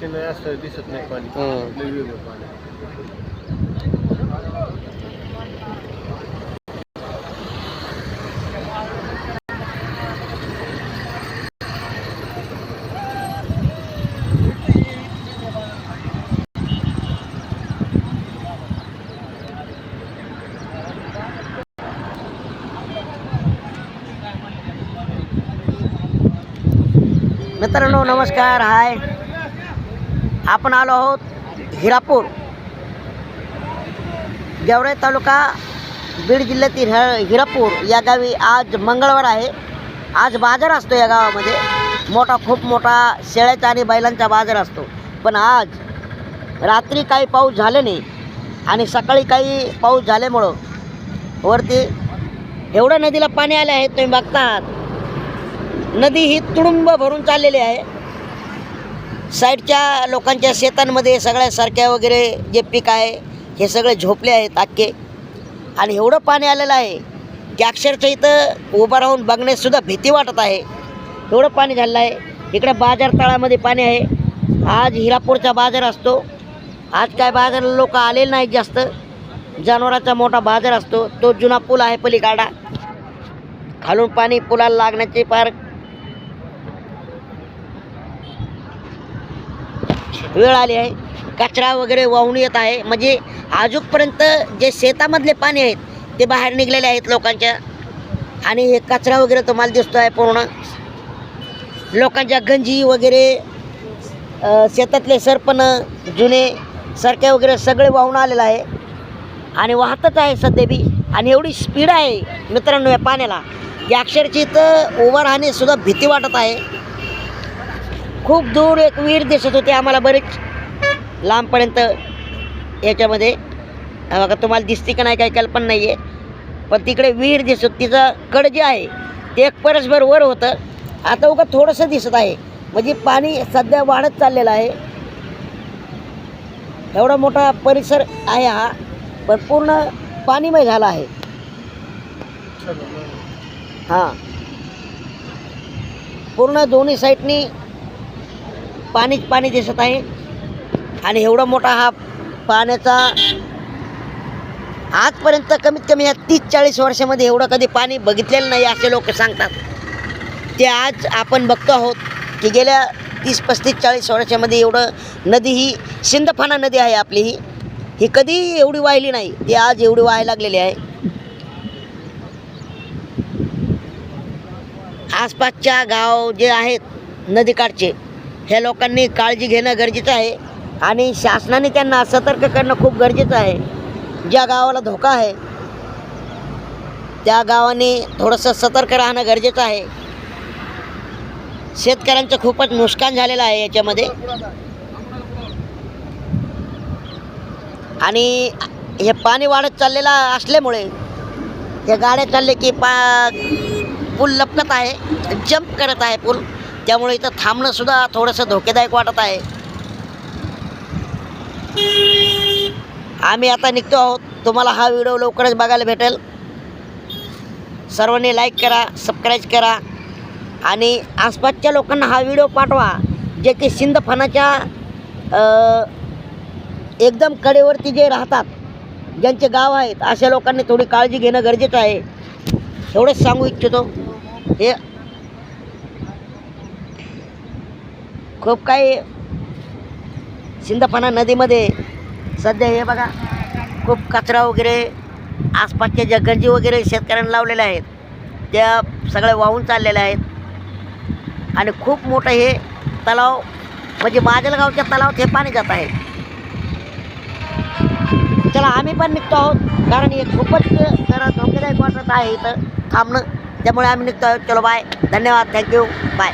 ते नाही दिसत नाही पाणी. हं. वेगळं पाणी. मित्रांनो नमस्कार. हाय. आपण आलो आहोत हिरापूर. गेवराई तालुका बीड जिल्ह्यातील हि हिरापूर या गावी आज मंगळवार आहे. आज बाजार असतो या गावामध्ये. मोठा खूप मोठा शेळ्याचा आणि बैलांचा बाजार असतो. पण आज रात्री काही पाऊस झाले नाही आणि सकाळी काही पाऊस झाल्यामुळं वरती एवढं नदीला पाणी आले आहे तुम्ही बघतात. नदी ही तुडुंब भरून चाललेली आहे. साईडच्या लोकांच्या शेतांमध्ये सगळ्या सारख्या वगैरे जे पीक आहे हे सगळे झोपले आहेत अख्खे आणि एवढं पाणी आलेलं आहे की अक्षरशः इथं उभं राहून बघण्यासुद्धा भीती वाटत आहे. एवढं पाणी झालेलं आहे. इकडे बाजार तळामध्ये पाणी आहे. आज हिरापूरचा बाजार असतो. आज काय बाजारला लोक आलेले नाहीत जास्त. जनावरांचा मोठा बाजार असतो. तो जुना पूल आहे पलीकडा खालून पाणी पुलाला लागण्याचे फार वेळ आली आहे. कचरा वगैरे वाहून येत आहे. म्हणजे आजूकपर्यंत जे शेतामधले पाणी आहेत ते बाहेर निघलेले आहेत लोकांच्या. आणि हे कचरा वगैरे तुम्हाला दिसतो आहे पूर्ण. लोकांच्या गंजी वगैरे शेतातले सरपण जुने सरके वगैरे सगळे वाहून आलेलं आहे. आणि वाहतच आहे सध्या बी. आणि एवढी स्पीड आहे मित्रांनो या पाण्याला. या अक्षरची इथं उभं राहणेसुद्धा भीती वाटत आहे. खूप दूर एक विहीर दिसत होती आम्हाला बरेच. लांबपर्यंत याच्यामध्ये. बघा तुम्हाला दिसते का नाही काही कल्पना नाही आहे पण तिकडे विहीर दिसत तिचं कड जे आहे ते एक परसभर वर होतं. आता उगा थोडंसं दिसत आहे. म्हणजे पाणी सध्या वाढत चाललेलं आहे. एवढा मोठा परिसर आहे हा पण पूर्ण पाणीमय झाला आहे. हां. पूर्ण दोन्ही साईडनी पाणीच पाणी दिसत आहे. आणि एवढा मोठा हा पाण्याचा आजपर्यंत कमीत कमी या तीस चाळीस वर्षामध्ये एवढं कधी पाणी बघितलेलं नाही असे लोक सांगतात. ते आज आपण बघतो आहोत की गेल्या तीस पस्तीस चाळीस वर्षामध्ये एवढं नदी ही सिंदफाना नदी आहे आपली ही. ही कधी एवढी वाहिली नाही ती आज एवढी व्हायला लागलेली आहे. आसपासच्या गाव जे आहेत नदीकाठचे ह्या लोकांनी काळजी घेणं गरजेचं आहे. आणि शासनाने त्यांना सतर्क करणं खूप गरजेचं आहे. ज्या गावाला धोका आहे त्या गावाने थोडंसं सतर्क राहणं गरजेचं आहे. शेतकऱ्यांचं खूपच नुकसान झालेलं आहे याच्यामध्ये. आणि हे पाणी वाढत चाललेलं असल्यामुळे हे गाड्या चालले की पा पूल लपकत आहे जंप करत आहे पूल. त्यामुळे इथं थांबणं सुद्धा थोडंसं धोकेदायक वाटत आहे. आम्ही आता निघतो आहोत. तुम्हाला हा व्हिडिओ लवकरच बघायला भेटेल. सर्वांनी लाईक करा सबस्क्राईब करा आणि आसपासच्या लोकांना हा व्हिडिओ पाठवा. जे की सिंदफानाच्या एकदम कडेवरती जे राहतात ज्यांचे गाव आहेत अशा लोकांनी थोडी काळजी घेणं गरजेचं आहे. एवढंच सांगू इच्छितो. हे खूप काही सिंदफाना नदीमध्ये. सध्या हे बघा खूप कचरा वगैरे आसपासच्या ज्या गंजी वगैरे शेतकऱ्यांना लावलेल्या आहेत त्या सगळ्या वाहून चाललेल्या आहेत. आणि खूप मोठं हे तलाव म्हणजे माजलगावच्या तलावात हे पाणी जात आहे. चला आम्ही पण निघतो आहोत कारण हे खूपच जरा धोकेदायक वाटत आहे इथं थांबणं. त्यामुळे आम्ही निघतो आहोत. चलो बाय धन्यवाद. Thank you bye